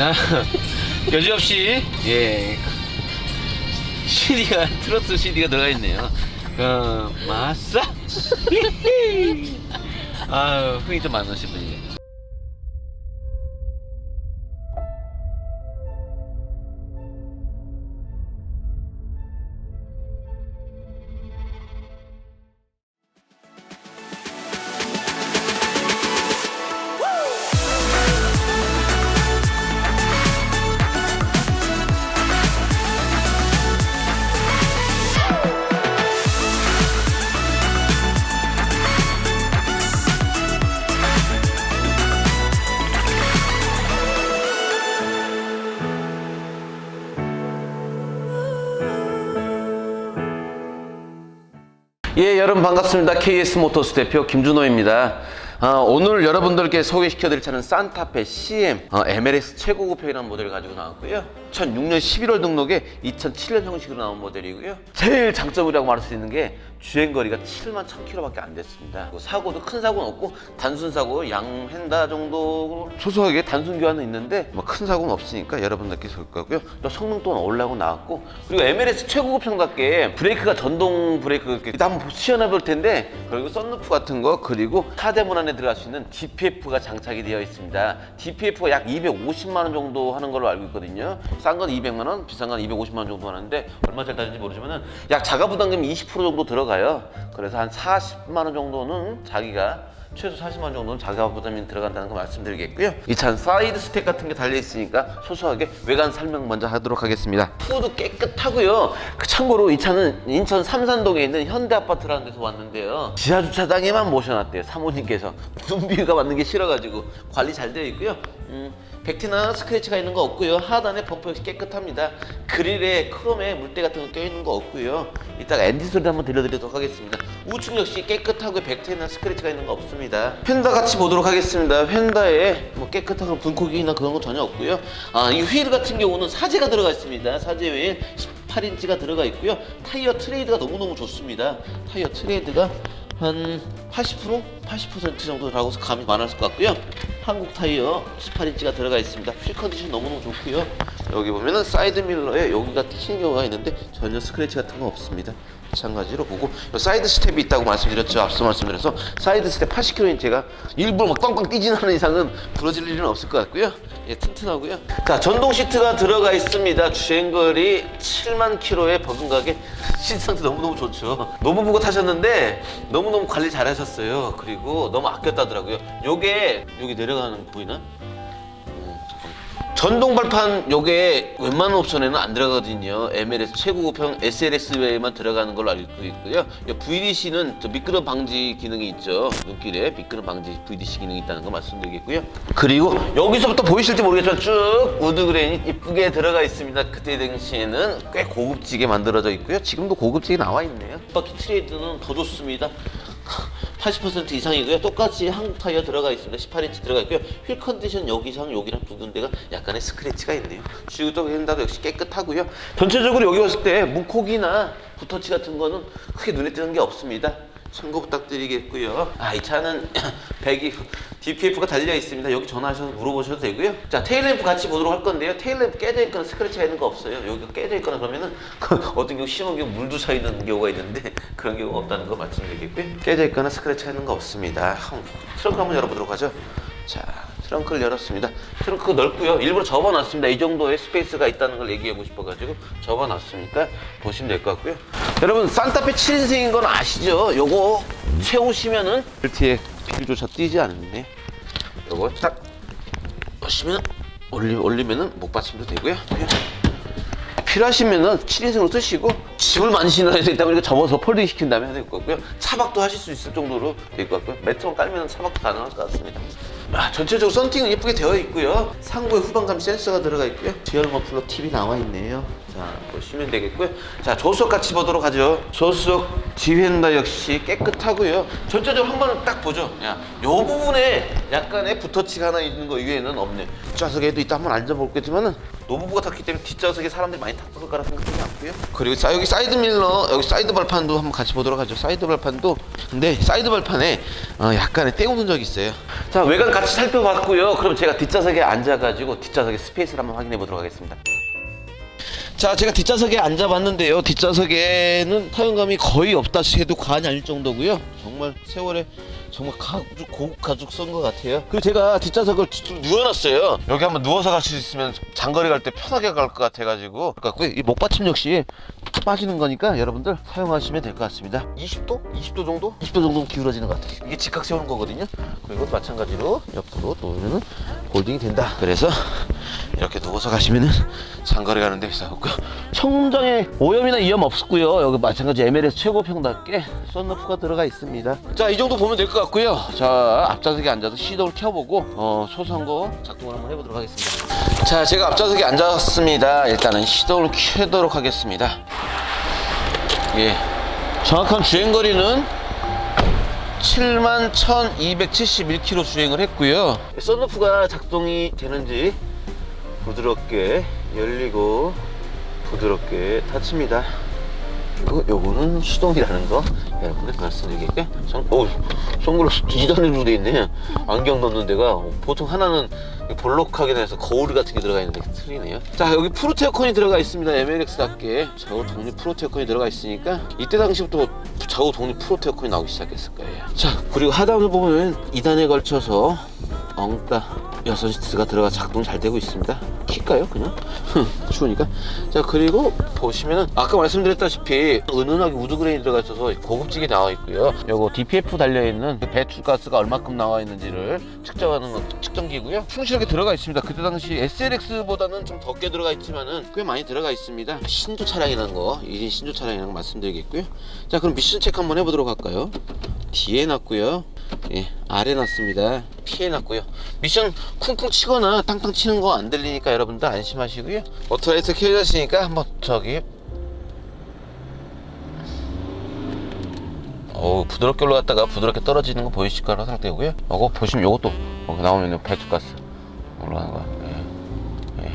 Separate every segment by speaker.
Speaker 1: 여지없이 예 CD가 트로트 CD가 들어가 있네요. 그 마싸 아유 흥이 좀 많으신 분이에요. 여러분 반갑습니다. KS 모터스 대표 김준호입니다. 아, 오늘 여러분들께 소개시켜 드릴 차는 산타페 CM 어, MLS 최고급형이라는 모델을 가지고 나왔고요. 2006년 11월 등록에 2007년 형식으로 나온 모델이고요. 제일 장점이라고 말할 수 있는 게 주행거리가 7만 1000km밖에 안 됐습니다. 그리고 사고도 큰 사고는 없고 단순 사고 양hen다 정도 소소하게 단순 교환은 있는데 뭐큰 사고는 없으니까 여러분들께 좋을 거고요. 또 성능 또한 올라고 나왔고 그리고 MLS 최고급형답게 브레이크가 전동 브레이크 이렇게 일단 한번 시연해 볼 텐데 그리고 썬루프 같은 거 그리고 하대문 안에 들어갈 수 있는 DPF가 장착이 되어 있습니다. DPF가 약 250만 원 정도 하는 걸로 알고 있거든요. 싼 건 200만 원, 비싼 건 250만 원 정도 하는데 얼마짜리 따진지 모르지만은 약 자가 부담금이 20% 정도 들어가 요. 그래서 한 40만 원 정도는 자기가 최소 40만 원 정도는 자가 부담이 들어간다는 거 말씀드리겠고요. 이 차는 사이드 스택 같은 게 달려 있으니까 소소하게 외관 설명 먼저 하도록 하겠습니다. 후도 깨끗하고요. 그 참고로 이 차는 인천 삼산동에 있는 현대 아파트라는 데서 왔는데요. 지하 주차장에만 모셔놨대요. 사모님께서 눈비가 맞는 게 싫어가지고 관리 잘 되어 있고요. 음, 백티나 스크래치가 있는 거 없고요. 하단에 범퍼 역시 깨끗합니다. 그릴에 크롬에 물때 같은 거 껴있는 거 없고요. 이따가 엔진 소리 한번 들려드리도록 하겠습니다. 우측 역시 깨끗하고 백티나 스크래치가 있는 거 없습니다. 펜다 같이 보도록 하겠습니다. 펜다에 뭐 깨끗한 분코기나 그런 거 전혀 없고요. 아, 이 휠 같은 경우는 사제가 들어가 있습니다. 사제 휠 18인치가 들어가 있고요. 타이어 트레이드가 너무너무 좋습니다. 타이어 트레이드가 한 80%? 80% 정도라고 감이 많았을 것 같고요. 한국 타이어 18인치가 들어가 있습니다. 휠 컨디션 너무너무 좋고요. 여기 보면은 사이드 밀러에 여기가 튀는 경우가 있는데 전혀 스크래치 같은 거 없습니다. 마찬가지로 보고 요 사이드 스텝이 있다고 말씀드렸죠. 앞서 말씀드려서 사이드 스텝 80kg인 제가 일부러 막 빵빵 뛰지는 않은 이상은 부러질 일은 없을 것 같고요. 예, 튼튼하고요. 자, 전동 시트가 들어가 있습니다. 주행거리 7만 킬로에 버금가게 시트 상태 너무너무 좋죠. 보고 타셨는데 너무너무 관리 잘 하셨어요. 그리고 너무 아꼈다더라고요. 요게 여기 내려가는 거 보이나? 전동 발판 요게 웬만한 옵션에는 안 들어가거든요. MLS 최고급형 SLS에만 들어가는 걸로 알고 있고요. 이 VDC는 저 미끄럼 방지 기능이 있죠. 눈길에 미끄럼 방지 VDC 기능이 있다는 거 말씀드리겠고요. 그리고 여기서부터 보이실지 모르겠지만 쭉 우드 그레인이 이쁘게 들어가 있습니다. 그때 당시에는 꽤 고급지게 만들어져 있고요. 지금도 고급지게 나와 있네요. 바퀴 트레이드는 더 좋습니다. 80% 이상이고요. 똑같이 한국 타이어 들어가 있습니다. 18인치 들어가 있고요. 휠 컨디션 여기랑 여기랑 두 군데가 약간의 스크래치가 있네요. 주유도 핸다도 역시 깨끗하고요. 전체적으로 여기 왔을 때 문콕이나 붓터치 같은 거는 크게 눈에 띄는 게 없습니다. 참고 부탁드리겠고요. 아, 이 차는 배기 DPF가 달려 있습니다. 여기 전화하셔서 물어보셔도 되고요. 자, 테일램프 같이 보도록 할 건데요. 테일램프 깨져 있거나 스크래치가 있는 거 없어요. 여기가 깨져 있거나 그러면은 어떤 경우 심한 경우 물도 차 있는 경우가 있는데 그런 경우가 없다는 거 말씀드리겠고요. 깨져 있거나 스크래치가 있는 거 없습니다. 트렁크 한번 열어보도록 하죠. 자, 트렁크를 열었습니다. 트렁크 넓고요. 일부러 접어놨습니다. 이 정도의 스페이스가 있다는 걸 얘기하고 싶어가지고 접어놨으니까 보시면 될 것 같고요. 여러분 산타페 7인승인 건 아시죠? 요거 채우시면은 벨트에 필조차 뛰지 않네. 요거 딱 하시면 올리, 올리면은 목받침도 되고요. 필요하시면은 7인승으로 쓰시고 짐을 많이 실어야 되다 보니까 접어서 폴딩 시킨 다음에 해야 될 것 같고요. 차박도 하실 수 있을 정도로 될 것 같고요. 매트만 깔면 차박도 가능할 것 같습니다. 아, 전체적으로 썬팅은 예쁘게 되어 있고요. 상부에 후방감 센서가 들어가 있고요. 디얼 머플러 TV 나와 있네요. 자 보시면 되겠고요. 자 조수석 같이 보도록 하죠. 조수석 뒤엔다 역시 깨끗하고요. 전체적으로 한번 딱 보죠. 야, 요 부분에 약간의 붓터치가 하나 있는 거 이외에는 없네. 뒷좌석에도 이따 한번 앉아볼겠지만은 노부부가 탔기 때문에 뒷좌석에 사람들이 많이 탔을 거라 생각하지 않고요. 그리고 사- 여기 사이드 밀러, 여기 사이드 발판도 한번 같이 보도록 하죠. 사이드 발판도 근데 사이드 발판에 어, 약간의 때우는 적이 있어요. 자 외관 같이 살펴봤고요. 그럼 제가 뒷좌석에 앉아가지고 뒷좌석의 스페이스를 한번 확인해 보도록 하겠습니다. 자, 제가 뒷좌석에 앉아봤는데요. 뒷좌석에는 사용감이 거의 없다 해도 과언이 아닐 정도고요. 정말 세월에 정말 가죽 고급 가죽 쓴것 같아요. 그리고 제가 뒷좌석을 뒤로 누워놨어요. 여기 한번 누워서 갈 수 있으면 장거리 갈 때 편하게 갈 것 같아가지고 그래갖고 이 목받침 역시 빠지는 거니까 여러분들 사용하시면 될 것 같습니다. 20도? 20도 정도? 20도 정도 기울어지는 것 같아요. 이게 직각 세우는 거거든요. 그리고 마찬가지로 옆으로 놓으면 홀딩이 된다. 그래서 이렇게 누워서 가시면은 장거리 가는데 비싸고요. 청정에 오염이나 이염 없었고요. 여기 마찬가지 MLS 최고 평답게 썬루프가 들어가 있습니다. 자, 이 정도 보면 될 것 같고요. 자, 앞좌석에 앉아서 시동을 켜보고 어, 소소한 거 작동을 한번 해보도록 하겠습니다. 자, 제가 앞좌석에 앉았습니다. 일단은 시동을 켜도록 하겠습니다. 예, 정확한 주행 거리는 7만 1271km 주행을 했고요. 썬루프가 작동이 되는지 부드럽게 열리고 부드럽게 닫힙니다. 그리고 요거는 수동이라는 거 여러분들 말씀드리겠게 오, 선글라스 2단으로 돼 있네. 안경 넣는 데가 보통 하나는 볼록하게 돼서 거울 같은 게 들어가 있는데 틀리네요. 자 여기 프로테어컨이 들어가 있습니다. MLX답게. 좌우 독립 프로테어컨이 들어가 있으니까 이때 당시부터 좌우 독립 프로테어컨이 나오기 시작했을 거예요. 자 그리고 하단을 보면 2단에 걸쳐서 엉따 여섯 시트가 들어가 작동 잘 되고 있습니다. 킬까요 그냥? 추우니까. 자 그리고 보시면은 아까 말씀드렸다시피 은은하게 우드 그레인이 들어가 있어서 고급지게 나와 있고요. 요거 DPF 달려 있는 그 배출가스가 얼마큼 나와 있는지를 측정하는 거- 측정기고요. 충실하게 들어가 있습니다. 그때 당시 SLX보다는 좀 덥게 들어가 있지만은 꽤 많이 들어가 있습니다. 신조 차량이라는 거, 1인 신조 차량이라는 거 말씀드리겠고요. 자 그럼 미션 체크 한번 해보도록 할까요? 뒤에 놨고요. 예, 아래 놨습니다. 피해 놨고요. 미션 쿵쿵 치거나 탕탕 치는 거 안 들리니까 여러분들 안심하시고요. 오토라이트 켜졌으니까 한번 저기 어 부드럽게 올라갔다가 부드럽게 떨어지는 거 보이실 거라고 생각되고요. 이거 보시면 이것도 여기 나오면 배출가스 올라가는 거. 예. 예.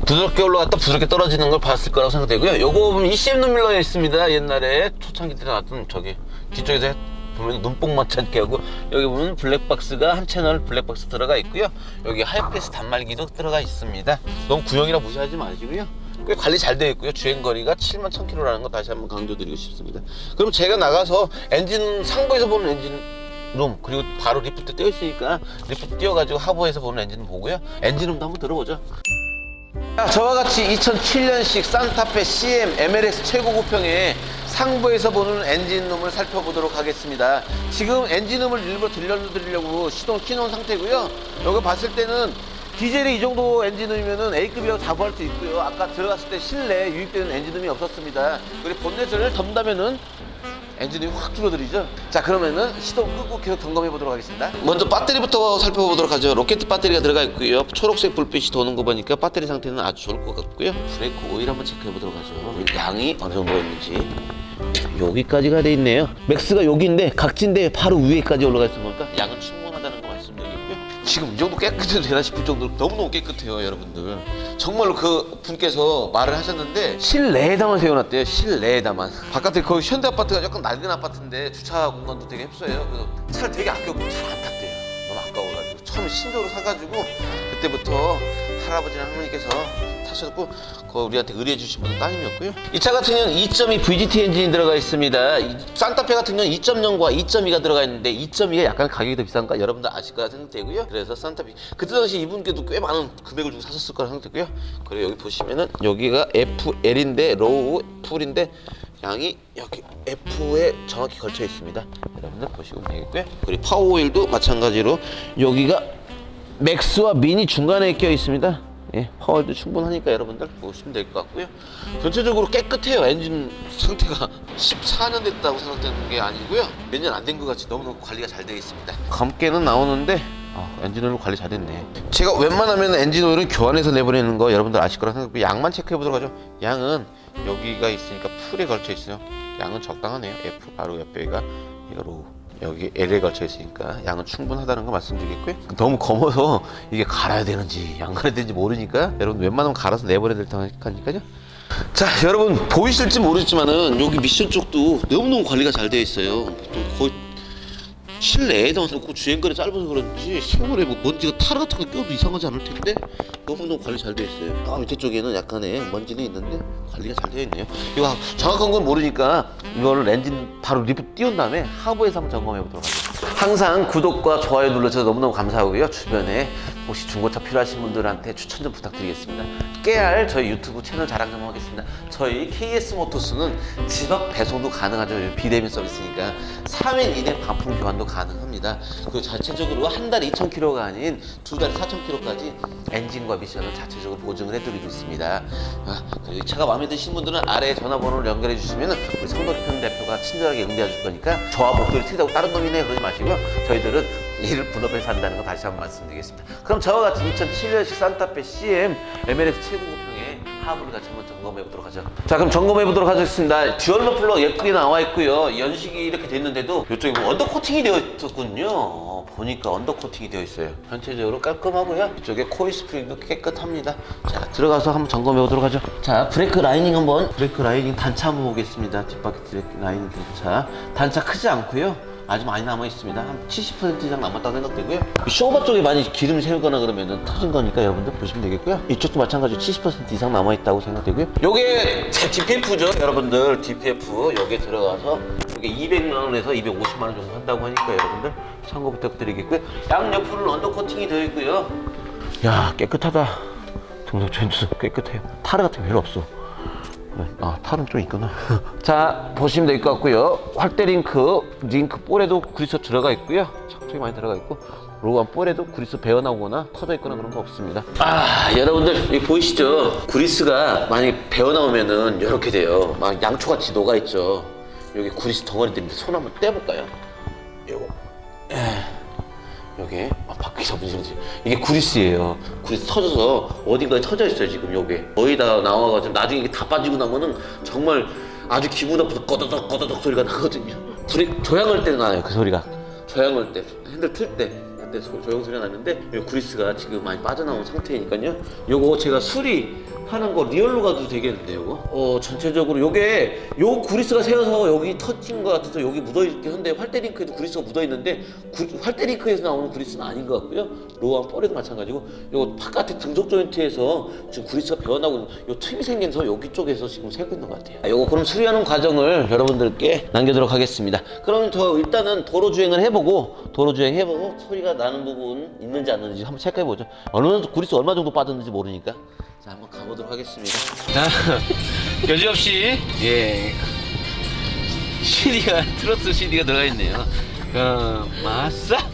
Speaker 1: 부드럽게 올라갔다 부드럽게 떨어지는 걸 봤을 거라고 생각되고요. 요거 보면 ECM 눈밀러에 있습니다. 옛날에 초창기 때 나왔던 저기 뒤쪽에서 보면 눈뽕만 찾게 하고 여기 보면 블랙박스가 한 채널 블랙박스 들어가 있고요. 여기 하이패스 단말기도 들어가 있습니다. 너무 구형이라 무시하지 마시고요. 꽤 관리 잘 되어 있고요. 주행 거리가 7만 1000km라는 거 다시 한번 강조드리고 싶습니다. 그럼 제가 나가서 엔진 상부에서 보는 엔진 룸 그리고 바로 리프트 떼어 있으니까 리프트 띄워가지고 하부에서 보는 엔진 보고요. 엔진 룸도 한번 들어보죠. 자, 저와 같이 2007년식 산타페 CM MLS 최고급형의 상부에서 보는 엔진룸을 살펴보도록 하겠습니다. 지금 엔진룸을 일부러 들려드리려고 시동 켜놓은 상태고요. 여기 봤을 때는 디젤이 이 정도 엔진룸이면 A급이라고 자부할 수 있고요. 아까 들어갔을 때 실내 유입되는 엔진룸이 없었습니다. 그리고 본넷을 덤다면은 엔진이 확 줄어들이죠. 자 그러면은 시동 끄고 계속 점검해 보도록 하겠습니다. 먼저 배터리부터 살펴보도록 하죠. 로켓 배터리가 들어가 있고요. 초록색 불빛이 도는 거 보니까 배터리 상태는 아주 좋을 것 같고요. 브레이크 오일 한번 체크해 보도록 하죠. 양이 어느 정도가 있는지. 여기까지가 돼 있네요. 맥스가 여기인데 각진데 바로 위에까지 올라가 있는 거니까 양은 충분 지금 이 정도 깨끗해도 되나 싶을 정도로 너무너무 깨끗해요, 여러분들. 정말로 그 분께서 말을 하셨는데 실내에다만 세워놨대요, 실내에다만. 바깥에 거기 현대 아파트가 약간 낡은 아파트인데 주차 공간도 되게 협소해요. 그래서 차를 되게 아껴고 잘 안 탔대요. 너무 아까워가지고 처음에 신조로 사가지고 그때부터 할아버지랑 할머니께서 타셨고 그 우리한테 의뢰해 주신 분은 따님이었고요. 이 차 같은 경우는 2.2 VGT 엔진이 들어가 있습니다. 이 산타페 같은 경우는 2.0과 2.2가 들어가 있는데 2.2가 약간 가격이 더 비싼가 여러분들 아실 거라 생각되고요. 그래서 산타페 그때 당시 이분께도 꽤 많은 금액을 주고 사셨을 거라 생각되고요. 그리고 여기 보시면은 여기가 FL인데 로우 풀인데 양이 여기 F에 정확히 걸쳐 있습니다. 여러분들 보시면 되겠고요. 그리고 파워 오일도 마찬가지로 여기가 맥스와 미니 중간에 껴 있습니다. 예, 파워도 충분하니까 여러분들 보시면 될 것 같고요. 전체적으로 깨끗해요. 엔진 상태가 14년 됐다고 생각되는 게 아니고요. 몇 년 안 된 것 같이 너무너무 관리가 잘 되어 있습니다. 검게는 나오는데 아, 엔진 오일 관리 잘 됐네. 제가 웬만하면 엔진 오일은 교환해서 내보내는 거 여러분들 아실 거라 생각하고 양만 체크해 보도록 하죠. 양은 여기가 있으니까 풀에 걸쳐 있어요. 양은 적당하네요. F 바로 옆에가 이거 로우. 여기 L에 걸쳐 있으니까 양은 충분하다는 거 말씀드리겠고요. 너무 검어서 이게 갈아야 되는지 안 갈아야 되는지 모르니까 여러분 웬만하면 갈아서 내버려야 될 테니까요. 자 여러분 보이실지 모르지만은 여기 미션 쪽도 너무너무 관리가 잘 되어 있어요. 또 거의 실내에다 놓고 주행거리 짧아서 그런지 세월에 뭐 먼지가 타르 같은 거 껴도 이상하지 않을 텐데 너무너무 관리 잘 되어 있어요. 아 밑에 쪽에는 약간의 먼지는 있는데 관리가 잘 되어 있네요. 이거 정확한 건 모르니까 이거를 엔진 바로 리프트 띄운 다음에 하부에서 한번 점검해 보도록 하겠습니다. 항상 구독과 좋아요 눌러주셔서 너무너무 감사하고요. 주변에 혹시 중고차 필요하신 분들한테 추천 좀 부탁드리겠습니다. 깨알 저희 유튜브 채널 자랑 좀 하겠습니다. 저희 KS 모터스는 집앞 배송도 가능하죠. 비대면 서비스니까 3일 이내 반품 교환도 가능합니다. 그 자체적으로 한 달에 2,000km가 아닌 두 달에 4,000km까지 엔진과 미션을 자체적으로 보증을 해드리고 있습니다. 아, 그리고 이 차가 마음에 드시는 분들은 아래 전화번호를 연결해 주시면 우리 성덕현 대표가 친절하게 응대해 줄 거니까 저와 목소리 틀리다고 다른 놈이네 그러지 마시고요. 저희들은 이를 분업해서 한다는 거 다시 한번 말씀드리겠습니다. 그럼 저와 같이 2007년식 산타페 CM MLS 최고 하부를 같이 한번 점검해 보도록 하죠. 자, 그럼 점검해 보도록 하겠습니다. 듀얼 머플러 예쁘게 나와 있고요. 연식이 이렇게 됐는데도 이쪽에 뭐 언더 코팅이 되어 있었군요. 어, 보니까 언더 코팅이 되어 있어요. 전체적으로 깔끔하고요. 이쪽에 코일 스프링도 깨끗합니다. 자, 들어가서 한번 점검해 보도록 하죠. 자, 브레이크 라이닝 한번 브레이크 라이닝 단차 한번 보겠습니다. 뒷바퀴 라이닝 단차. 단차 크지 않고요. 아주 많이 남아 있습니다. 한 70% 이상 남았다고 생각되고요. 이 쇼바 쪽에 많이 기름 세우거나 그러면은 터진 거니까 여러분들 보시면 되겠고요. 이쪽도 마찬가지로 70% 이상 남아 있다고 생각되고요. 요게 제 DPF죠, 여러분들. DPF 요게 들어가서 요게 200만 원에서 250만 원 정도 한다고 하니까 여러분들 참고 부탁드리겠고요. 양 옆으로는 언더 코팅이 되어 있고요. 야 깨끗하다. 등속 전수 깨끗해요. 타르 같은 거 별로 없어. 네. 아 탈은 좀 있구나. 자 보시면 될 것 같고요. 활대 링크 링크 볼에도 그리스 들어가 있고요. 척척이 많이 들어가 있고 로고한 볼에도 그리스 배어나오거나 터져 있거나 그런 거 없습니다. 아 여러분들 여기 보이시죠? 구리스가 만약에 배어나오면은 이렇게 돼요. 막 양초같이 녹아있죠. 여기 구리스 덩어리들인데 손 한번 떼볼까요? 요거 여기? 아, 밖에서 문제지? 이게 구리스예요. 구리스 터져서 어딘가에 터져 있어요 지금 여기. 거의 다 나와가지고 나중에 이게 다 빠지고 나면은 정말 아주 기분 나쁘다 꺼더덕 꺼더덕 소리가 나거든요. 브레이크 조향할 때 나요 그 소리가. 조향할 때 핸들 틀 때. 그때 소- 조용 소리가 나는데 이 구리스가 지금 많이 빠져나온 상태니까요. 요거 제가 수리 하는 거 리얼로 가도 되겠는데 요거? 어 전체적으로 요게 요 구리스가 새어서 여기 터진 것 같아서 여기 묻어있긴 한데 활대링크에도 구리스가 묻어있는데 구, 활대링크에서 나오는 구리스는 아닌 것 같고요. 로우한 볼에도 마찬가지고 요 바깥에 등속 조인트에서 지금 구리스가 배어나고 요 틈이 생겨서 여기 쪽에서 지금 새고 있는 것 같아요. 아, 요거 그럼 수리하는 과정을 여러분들께 남겨도록 하겠습니다. 그럼 저 일단은 도로 주행을 해보고 도로 주행 해보고 소리가 나는 부분 있는지 안 있는지 한번 체크해보죠. 어느 정도 구리스 얼마 정도 빠졌는지 모르니까 자 한번 가보도록 하겠습니다. 자 여지없이. 예. CD가 트러스 CD가 들어가 있네요. 그 마사?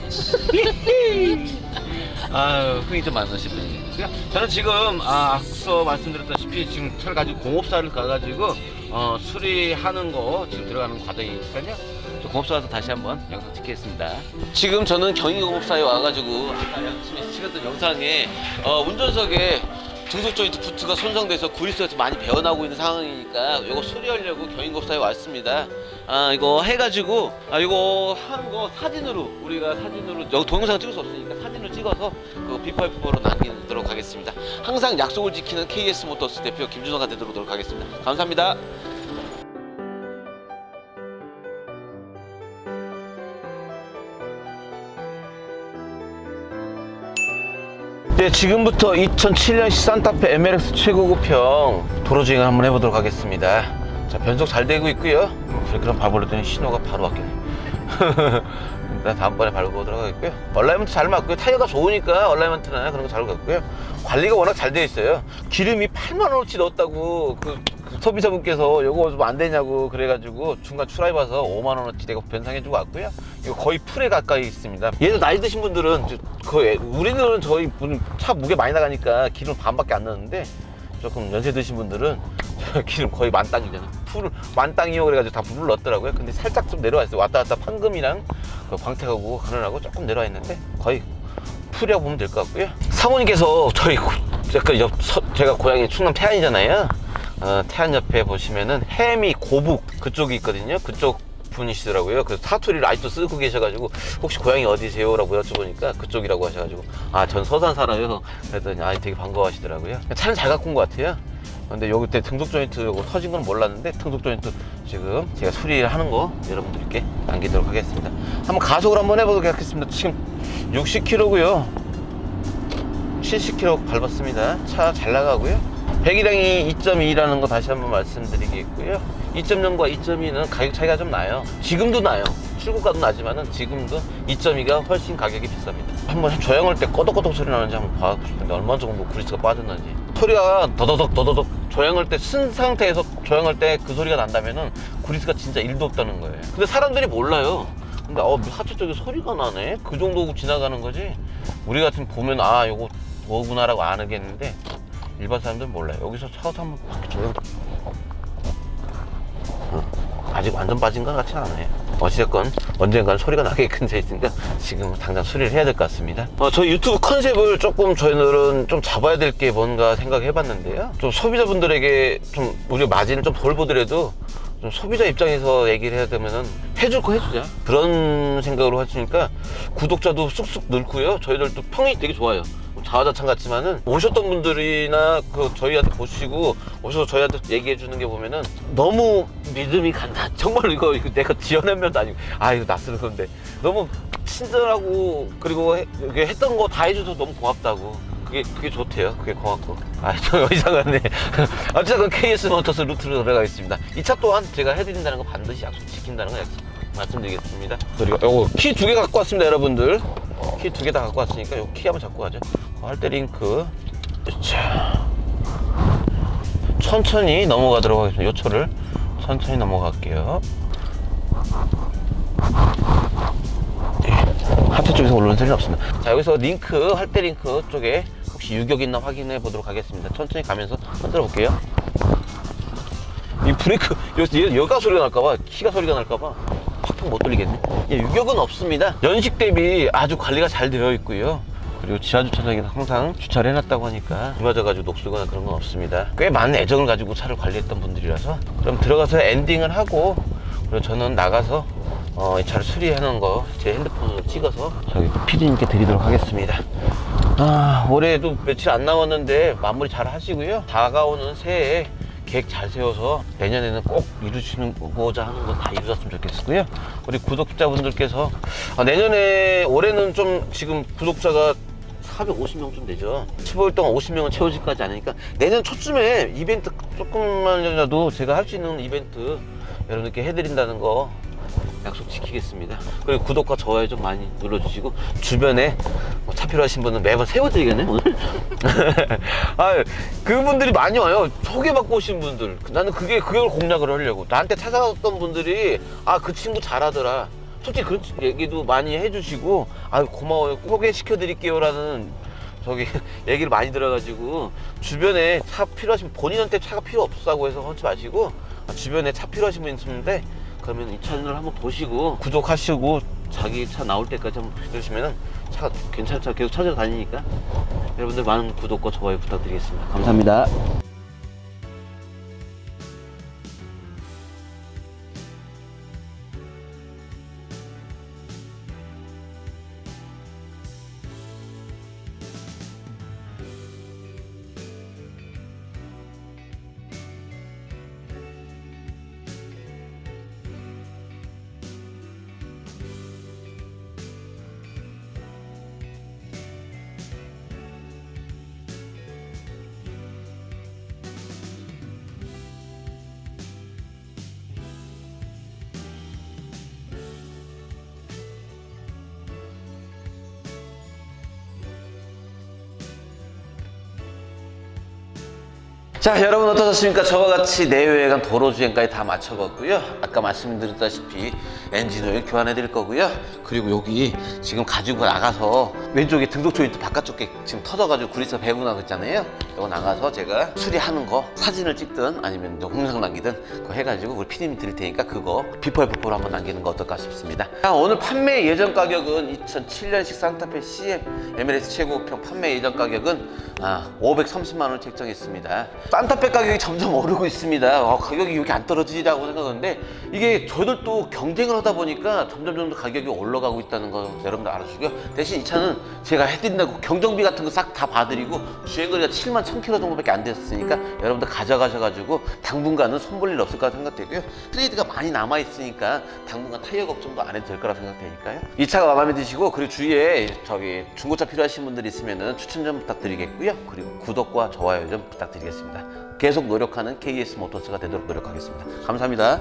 Speaker 1: 아유 흥이 좀 분이에요 저는 지금 아, 앞서 말씀드렸다시피 지금 차를 가지고 공업사를 가가지고 어, 수리하는 거 지금 들어가는 과정이니까요. 저 공업사 가서 다시 한번 영상 찍겠습니다. 지금 저는 경희공업사에 와가지고 아까 찍었던 영상에 어, 운전석에 등속 조인트 부트가 손상돼서 구리스가 좀 많이 배어나고 있는 상황이니까 이거 수리하려고 경인공사에 왔습니다. 아 이거 해가지고 아 이거 하는 거 사진으로 우리가 사진으로 여기 동영상 찍을 수 없으니까 사진으로 찍어서 그 B5로 남기도록 하겠습니다. 항상 약속을 지키는 KS 모터스 대표 김준호가 되도록 하겠습니다. 감사합니다. 네, 지금부터 2007년식 산타페 MLX 최고급형 도로 주행을 한번 해보도록 하겠습니다. 자, 변속 잘 되고 있고요. 브레이크를 밟아버렸더니 신호가 바로 왔겠네. 일단 다음번에 밟아보도록 하겠고요. 얼라이먼트 잘 맞고요. 타이어가 좋으니까 얼라이먼트나 그런 거 잘 맞고요. 관리가 워낙 잘 되어 있어요. 기름이 8만 원어치 넣었다고 그, 그 소비자분께서 이거 좀 안 되냐고 그래가지고 중간 추라이 봐서 5만 원어치 내가 변상해주고 왔고요. 이거 거의 풀에 가까이 있습니다. 얘도 나이 드신 분들은 저- 거의 우리는 저희 분차 무게 많이 나가니까 기름 반밖에 안 넣는데 조금 연세 드신 분들은 기름 거의 만땅이잖아. 풀 만땅이요 그래가지고 다 불을 넣었더라고요. 근데 살짝 좀 내려와 있어요. 왔다 갔다 판금이랑 그 광택하고 그러라고 조금 내려와 있는데 거의 풀이라고 보면 될 것 같고요. 사모님께서 저희 고- 약간 옆 서- 제가 고향이 충남 태안이잖아요. 어, 태안 옆에 보시면은 해미 고북 그쪽이 있거든요. 그쪽 분이시더라고요. 그래서 사투리를 아직도 쓰고 계셔가지고 혹시 고향이 어디세요 라고 여쭤보니까 그쪽이라고 하셔가지고 아 전 서산 살아요. 그랬더니 아 되게 반가워하시더라고요. 차는 잘 갖고 온 것 같아요. 근데 여기 때 등속 조인트 터진 건 몰랐는데 등속 조인트 지금 제가 수리를 하는 거 여러분들께 남기도록 하겠습니다. 한번 가속을 한번 해보도록 하겠습니다. 지금 60km고요. 70km 밟았습니다. 차 잘 나가고요. 배기량이 2.2라는 거 다시 한번 말씀드리겠고요. 2.0과 2.2는 가격 차이가 좀 나요. 지금도 나요. 출고가도 나지만은 지금도 2.2가 훨씬 가격이 비쌉니다. 한번 조향할 때 꺼덕꺼덕 소리 나는지 한번 봐보고 싶은데 얼마 정도 그리스가 빠졌는지. 소리가 더더덕 더더덕 조향할 때 쓴 상태에서 조향할 때 그 소리가 난다면은 그리스가 진짜 1도 없다는 거예요. 근데 사람들이 몰라요. 근데 어 하체 쪽에 소리가 나네 그 정도 지나가는 거지 우리 같은 보면 아 요거 뭐구나라고 아는겠는데 일반 사람들은 몰라요. 여기서 한번 팍 조용 어, 아직 완전 빠진 것 같진 않아요. 어찌됐건 언젠간 소리가 나게 근처에 있으니까 지금 당장 수리를 해야 될 것 같습니다. 어, 저희 유튜브 컨셉을 조금 저희들은 좀 잡아야 될 게 뭔가 생각해 봤는데요. 좀 소비자분들에게 좀 우리 마진을 좀 덜 보더라도 좀 소비자 입장에서 얘기를 해야 되면은 해줄 거 해주자. 그런 생각으로 하시니까 구독자도 쑥쑥 늘고요. 저희들도 평이 되게 좋아요. 자화자찬 같지만은 오셨던 분들이나 그 저희한테 보시고 오셔서 저희한테 얘기해 주는 게 보면은 너무 믿음이 간다. 정말 이거, 이거 내가 지어낸 면도 아니고. 아 이거 낯설은 건데 너무 친절하고 그리고 했던 거 다 해줘서 너무 고맙다고 그게 그게 좋대요. 그게 고맙고. 아, 저 이상하네. 어쨌든 KS 모터스 루트로 들어가겠습니다. 이 차 또한 제가 해드린다는 거 반드시 약속 지킨다는 거 약속 말씀드리겠습니다. 그리고 요거 키 두 개 갖고 왔습니다, 여러분들. 키 두 개 다 갖고 왔으니까 요 키 한번 잡고 가죠. 할때 링크. 자. 천천히 넘어가도록 하겠습니다. 요초를 천천히 넘어갈게요. 하트 쪽에서 올라오는 소리는 없습니다. 자, 여기서 링크, 할때 링크 쪽에 혹시 유격 있나 확인해 보도록 하겠습니다. 천천히 가면서 흔들어 볼게요. 이 브레이크, 여기서 여가 소리가 날까봐, 키가 소리가 날까봐 팍팍 못 돌리겠네. 예, 유격은 없습니다. 연식 대비 아주 관리가 잘 되어 있고요. 그리고 지하 주차장에 항상 주차를 해놨다고 하니까 비 맞아가지고 녹슬거나 그런 건 없습니다. 꽤 많은 애정을 가지고 차를 관리했던 분들이라서 그럼 들어가서 엔딩을 하고 그리고 저는 나가서 어, 이 차를 수리하는 거 제 핸드폰으로 찍어서 저기 피디님께 드리도록 하겠습니다. 아, 올해도 며칠 안 남았는데 마무리 잘 하시고요. 다가오는 새해 계획 잘 세워서 내년에는 꼭 이루시고자 하는 거 다 이루셨으면 좋겠고요. 우리 구독자분들께서 아, 내년에 올해는 좀 지금 구독자가 450명 좀 되죠. 15일 동안 50명은 채워질까지 않으니까 내년 초쯤에 이벤트 조금만이라도 제가 할 수 있는 이벤트 여러분들께 해드린다는 거 약속 지키겠습니다. 그리고 구독과 좋아요 좀 많이 눌러주시고 주변에 뭐차 필요하신 분은 매번 세워드리겠네 오늘. 아 그분들이 많이 와요. 소개받고 오신 분들. 나는 그게 그걸 공략을 하려고. 나한테 찾아왔던 분들이 아 그 친구 잘하더라. 솔직히 그런 얘기도 많이 해주시고 아 고마워요. 소개시켜 드릴게요라는 저기 얘기를 많이 들어가지고 주변에 차 필요하신 본인한테 차가 필요 없다고 해서 하지 마시고 아, 주변에 차 필요하신 분 있는데 그러면 이 채널을 한번 보시고 구독하시고 자기 차 나올 때까지 한번 해주시면은 차가 괜찮은 차 계속 찾아다니니까 여러분들 많은 구독과 좋아요 부탁드리겠습니다. 감사합니다. 자 여러분 어떠셨습니까? 저와 같이 내외관 도로 주행까지 다 마쳐봤고요. 아까 말씀드렸다시피 엔진 오일 교환해 드릴 거고요. 그리고 여기 지금 가지고 나가서 왼쪽에 등속 조인트 바깥쪽에 지금 터져가지고 구리차 배고 나갔잖아요. 이거 나가서 제가 수리하는 거 사진을 찍든 아니면 동영상 남기든 그거 해가지고 우리 피디님 드릴 테니까 그거 비포 애프포로 한번 남기는 거 어떨까 싶습니다. 자, 오늘 판매 예전 가격은 2007년식 산타페 CM MLS 최고평 판매 예전 가격은 아, 530만 원 책정했습니다. 산타페 가격이 점점 오르고 있습니다. 어, 가격이 이렇게 안 떨어지라고 생각하는데 이게 저희들도 경쟁을 하다 보니까 점점 점점 가격이 올라가고 있다는 거 여러분들 알아주시고요. 대신 이 차는 제가 해드린다고 경정비 같은 거 싹 다 봐드리고 주행거리가 7만 1000km 정도밖에 안 됐으니까 여러분들 가져가셔가지고 당분간은 손볼 일 없을 거라 생각되고요. 트레이드가 많이 남아 있으니까 당분간 타이어 걱정도 안 해도 될 거라 생각되니까요. 이 차가 마음에 드시고 그리고 주위에 저기 중고차 필요하신 분들 있으면은 추천 좀 부탁드리겠고요. 그리고 구독과 좋아요 좀 부탁드리겠습니다. 계속 노력하는 KS 모터스가 되도록 노력하겠습니다. 감사합니다.